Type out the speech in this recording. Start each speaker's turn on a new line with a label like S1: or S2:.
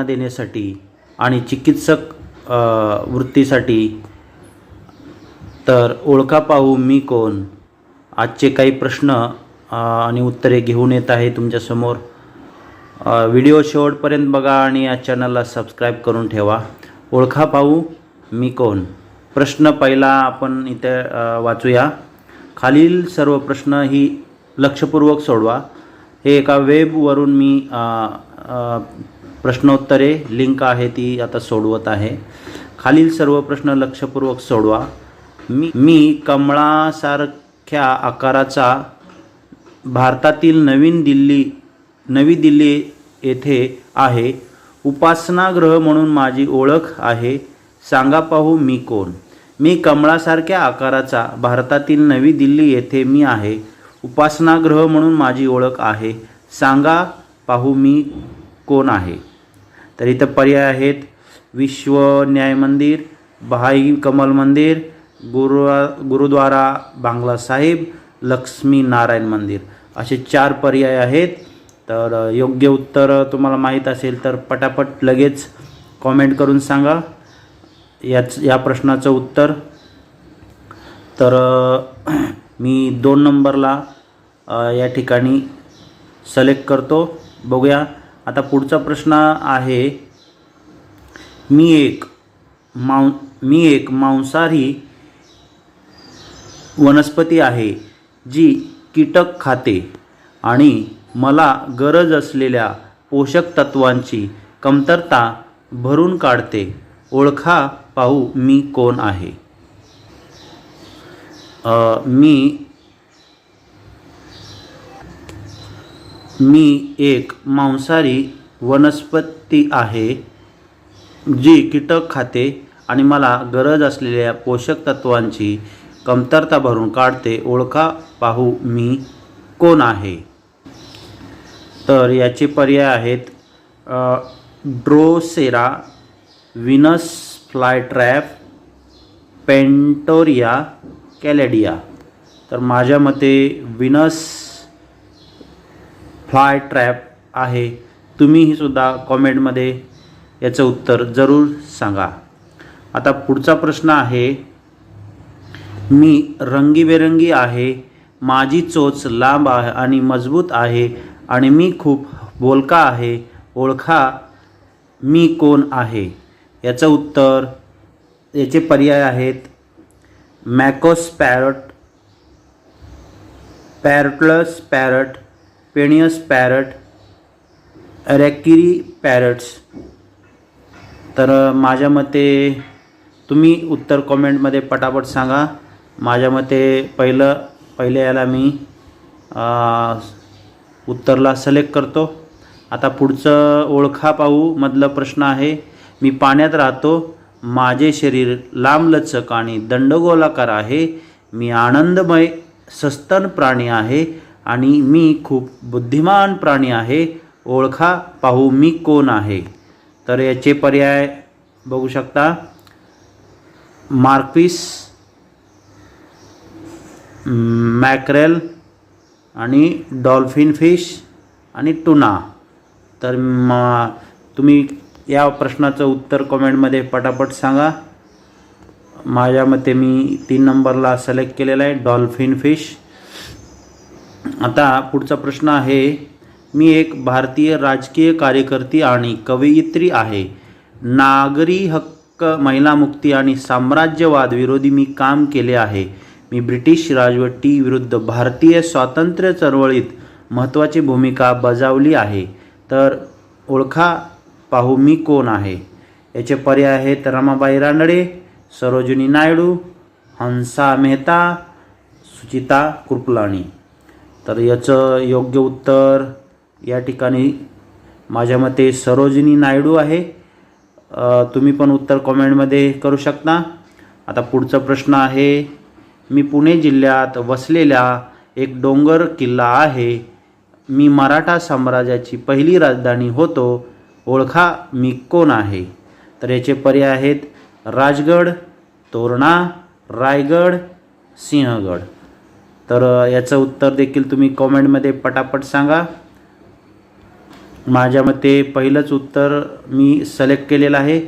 S1: देण्यासाठी आणि चिकित्सक वृत्तीसाठी. तर ओळखा पाहू मी कोण? आजचे काही प्रश्न आणि उत्तरे घेऊन येत आहे तुमच्यासमोर. व्हिडिओ शेवटपर्यंत बघा आणि या चॅनलला सबस्क्राईब करून ठेवा. ओळखा पाहू मी कोण? प्रश्न पहिला आपण इथे वाचूया. खालील सर्व प्रश्न ही लक्षपूर्वक सोडवा. हे एका वेबवरून मी प्रश्नोत्तरे लिंक आहे ती आता सोडवत आहे. खालील सर्व प्रश्न लक्षपूर्वक सोडवा. मी मी कमळासारख्या आकाराचा भारतातील नवीन दिल्ली नवी दिल्ली येथे आहे. उपासनागृह म्हणून माझी ओळख आहे. सांगा पाहू मी कोण? मी कमळासारख्या आकाराचा भारतातील नवी दिल्ली येथे मी आहे. उपासनागृह म्हणून माझी ओळख आहे. सांगा पाहू मी कोण आहे? तर इथं पर्याय आहेत. विश्व न्याय मंदिर बहाई कमल मंदिर गुरु गुरुद्वारा बांगला साहेब लक्ष्मी नारायण मंदिर. असे चार पर्याय आहेत. तर योग्य उत्तर तुम्हाला माहीत असेल तर पटापट लगेच कॉमेंट करून सांगा. याच या प्रश्नाचं उत्तर. तर मी दोन नंबरला या ठिकाणी सलेक्ट करतो. बघूया. आता पुढचा प्रश्न आहे मी एक मां मी एक मांसाहारी वनस्पती आहे जी कीटक खाते आणि मला गरज असलेल्या पोषक तत्वांची कमतरता भरून काढते. ओळखा पाहू मी कोण आहे. मी मी एक मांसाहारी वनस्पती आहे जी कीटक खाते आणि मला गरज असलेल्या पोषक तत्वांची कमतरता भरून काढते ओळखा पाहू मी कोण आहे. तर याचे पर्याय आहेत ड्रोसेरा विनस फ्लायट्रॅप पेंटोरिया कॅलेडिया. तर माझ्या मते विनस फ्लाय ट्रॅप आहे तुम्हीही सुद्धा कॉमेंटमध्ये याचं उत्तर जरूर सांगा. आता पुढचा प्रश्न आहे मी रंगीबेरंगी आहे माझी चोच लांब आहे आणि मजबूत आहे आणि मी खूप बोलका आहे ओळखा मी कोण आहे? याचं उत्तर याचे पर्याय आहेत मॅकोस पॅरट पॅरटलस पॅरट पेनियस पॅरट रॅकिरी पॅरट्स. तर माझ्या मते तुम्ही उत्तर कॉमेंटमध्ये पटापट सांगा. माझ्या मते पहिलं पहिल्या याला मी उत्तरला सिलेक्ट करतो. आता पुढचं ओळखा पाहू मधलं प्रश्न आहे. मी पाण्यात राहतो माझे शरीर लांबलचक आणि दंडगोलाकार आहे. मी आनंदमय सस्तन प्राणी आहे. आणि मी खूप बुद्धिमान प्राणी आहे. ओळखा पाहू मी कोण आहे. तर याचे पर्याय बघू शकता. मार्क्विस मॅक्रेल आणि डॉल्फिन फिश आणि टुना. तर म तुम्ही या प्रश्नाचं उत्तर कॉमेंटमध्ये पटापट सांगा. माझ्या मते मी तीन नंबरला सिलेक्ट केलेला आहे डॉल्फिन फिश. आता पुढचा प्रश्न आहे मी एक भारतीय राजकीय कार्यकर्ती आणि कवयित्री आहे. नागरी हक्क महिला मुक्ती आणि साम्राज्यवाद विरोधी मी काम केले आहे. मी ब्रिटिश राजवटी विरुद्ध भारतीय स्वातंत्र्य चळवळीत महत्त्वाची भूमिका बजावली आहे. तर ओळखा पाहू मी कोण आहे. याचे पर्याय आहेत रमाबाई रानडे सरोजिनी नायडू हंसा मेहता सुचिता कृपलाणी तर याचं योग्य उत्तर या ठिकाणी माझ्या मते सरोजिनी नायडू आहे. तुम्ही पण उत्तर कॉमेंटमध्ये करू शकता. आता पुढचा प्रश्न आहे मी पुणे जिल्ह्यात वसलेला एक डोंगर किल्ला आहे. मी मराठा साम्राज्याची पहिली राजधानी होतो. ओळखा मी कोण आहे? तर याचे पर्याय आहेत राजगड तोरणा रायगड सिंहगड. तर याचं उत्तर देखील तुम्ही कॉमेंटमध्ये पटापट सांगा. माझ्या मते पहिलंच उत्तर मी सिलेक्ट केलेलं आहे.